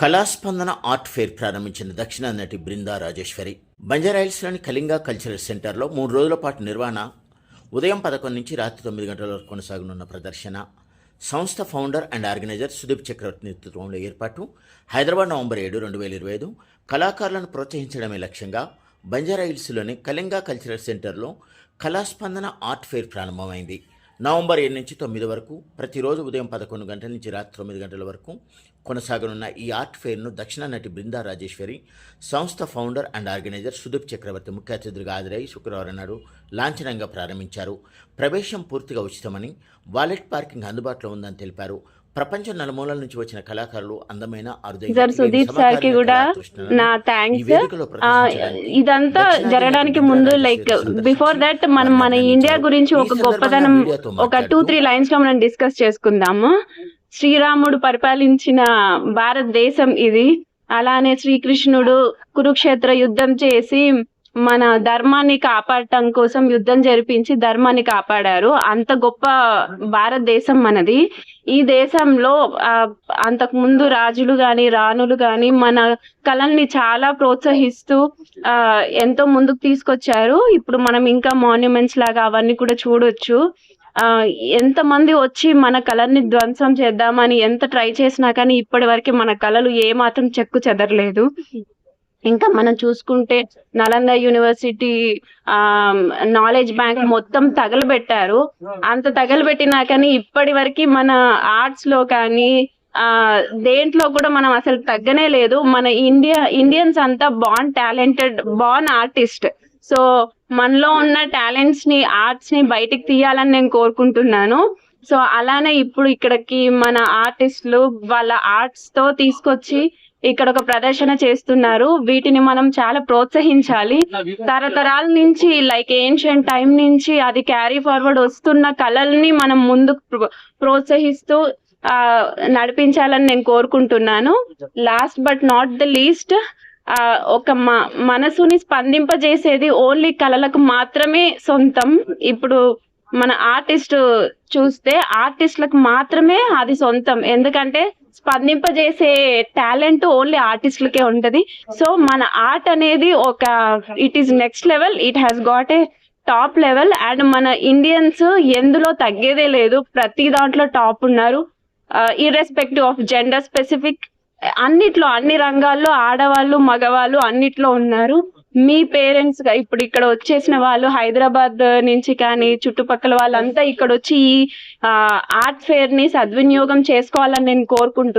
కళాస్పందన art fair ప్రారంభించిన దక్షిణ నటి బృందా రాజేశ్వరి. బంజారాయిల్స్లోని కళింగా కల్చరల్ సెంటర్లో మూడు రోజుల పాటు నిర్వహణ ఉదయం పదకొండు నుంచి రాత్రి తొమ్మిది గంటల వరకు కొనసాగనున్న ప్రదర్శన. సంస్థ founder and organiser Sudeep Chakravarthy నేతృత్వంలో ఏర్పాటు. హైదరాబాద్ నవంబర్ ఏడు రెండు వేల ఇరవై ఐదు. కళాకారులను ప్రోత్సహించడమే లక్ష్యంగా బంజారాయిల్స్లోని కళింగా కల్చరల్ సెంటర్లో కళాస్పందన ఆర్ట్ ఫేర్ ప్రారంభమైంది. నవంబర్ ఏడు నుంచి తొమ్మిది వరకు ప్రతిరోజు ఉదయం పదకొండు గంటల నుంచి రాత్రి తొమ్మిది గంటల వరకు కొనసాగనున్న ఈ ఆర్ట్ ఫేర్ను దక్షిణ నటి బృందా రాజేశ్వరి సంస్థ founder and organiser Sudeep Chakravarthy ముఖ్య అతిథులుగా హాజరై శుక్రవారం నాడు లాంఛనంగా ప్రారంభించారు. ప్రవేశం పూర్తిగా ఉచితమని వాలెట్ పార్కింగ్ అందుబాటులో ఉందని తెలిపారు. ప్రపంచం నలుమూలల నుంచి వచ్చిన కళాకారులు అందమైన సార్ సుదీప్ సార్కి కూడా నా థ్యాంక్స్ ఇదంతా జరగడానికి ముందు లైక్ బిఫోర్ దట్ మనం మన. ఇండియా గురించి ఒక గొప్పతనం ఒక టూ త్రీ లైన్స్లో మనం డిస్కస్ చేసుకుందాము. శ్రీరాముడు పరిపాలించిన భారతదేశం ఇది. అలానే శ్రీకృష్ణుడు కురుక్షేత్ర యుద్ధం చేసి మన ధర్మాన్ని కాపాడటం కోసం యుద్ధం జరిపించి ధర్మాన్ని కాపాడారు. అంత గొప్ప భారతదేశం మనది. ఈ దేశంలో అంతకు ముందు రాజులు గాని రాణులు గాని మన కళల్ని చాలా ప్రోత్సహిస్తూ ఆ ఎంతో ముందుకు తీసుకొచ్చారు. ఇప్పుడు మనం ఇంకా మాన్యుమెంట్స్ లాగా అవన్నీ కూడా చూడొచ్చు. ఆ వచ్చి మన కళని ధ్వంసం చేద్దామని ఎంత ట్రై చేసినా కానీ ఇప్పటి వరకు మన కళలు ఏ మాత్రం చెక్కు చెదరలేదు. ఇంకా మనం చూసుకుంటే నలంద యూనివర్సిటీ ఆ నాలెడ్జ్ బ్యాంక్ మొత్తం తగలబెట్టారు. అంత తగలబెట్టినా కానీ ఇప్పటి వరకు మన ఆర్ట్స్లో కానీ ఆ దేంట్లో కూడా మనం అసలు తగ్గనే లేదు. మన ఇండియా ఇండియన్స్ అంతా born talented born artist. So మనలో ఉన్న టాలెంట్స్ని ఆర్ట్స్ని బయటికి తీయాలని నేను కోరుకుంటున్నాను. సో అలానే ఇప్పుడు ఇక్కడికి మన ఆర్టిస్టులు వాళ్ళ ఆర్ట్స్తో తీసుకొచ్చి ఇక్కడ ఒక ప్రదర్శన చేస్తున్నారు. వీటిని మనం చాలా ప్రోత్సహించాలి. తరతరాల నుంచి లైక్ ఏన్షియంట్ టైం నుంచి అది క్యారీ ఫార్వర్డ్ వస్తున్న కళల్ని మనం ముందుకు ప్రో- ప్రోత్సహిస్తూ ఆ నడిపించాలని నేను కోరుకుంటున్నాను. Last but not the least ఒక మ- మనసుని స్పందింపజేసేది ఓన్లీ కళలకు మాత్రమే సొంతం. ఇప్పుడు మన ఆర్టిస్ట్ చూస్తే ఆర్టిస్టులకు మాత్రమే అది సొంతం. ఎందుకంటే స్పందింపజేసే టాలెంట్ ఓన్లీ ఆర్టిస్టులకే ఉంటది. సో మన ఆర్ట్ అనేది ఒక it is next level. It has got a top level. And మన ఇండియన్స్ ఎందులో తగ్గేదే లేదు. ప్రతి దాంట్లో టాప్ ఉన్నారు. ఇర్రెస్పెక్టివ్ ఆఫ్ జెండర్ స్పెసిఫిక్ అన్నిట్లో అన్ని రంగాల్లో ఆడవాళ్ళు మగవాళ్ళు అన్నిట్లో ఉన్నారు. మీ పేరెంట్స్గా ఇప్పుడు ఇక్కడ వచ్చేసిన వాళ్ళు హైదరాబాద్ నుంచి కానీ చుట్టుపక్కల వాళ్ళంతా ఇక్కడ వచ్చి ఈ ఆర్ట్ ఫేర్ని సద్వినియోగం చేసుకోవాలని నేను కోరుకుంటున్నాను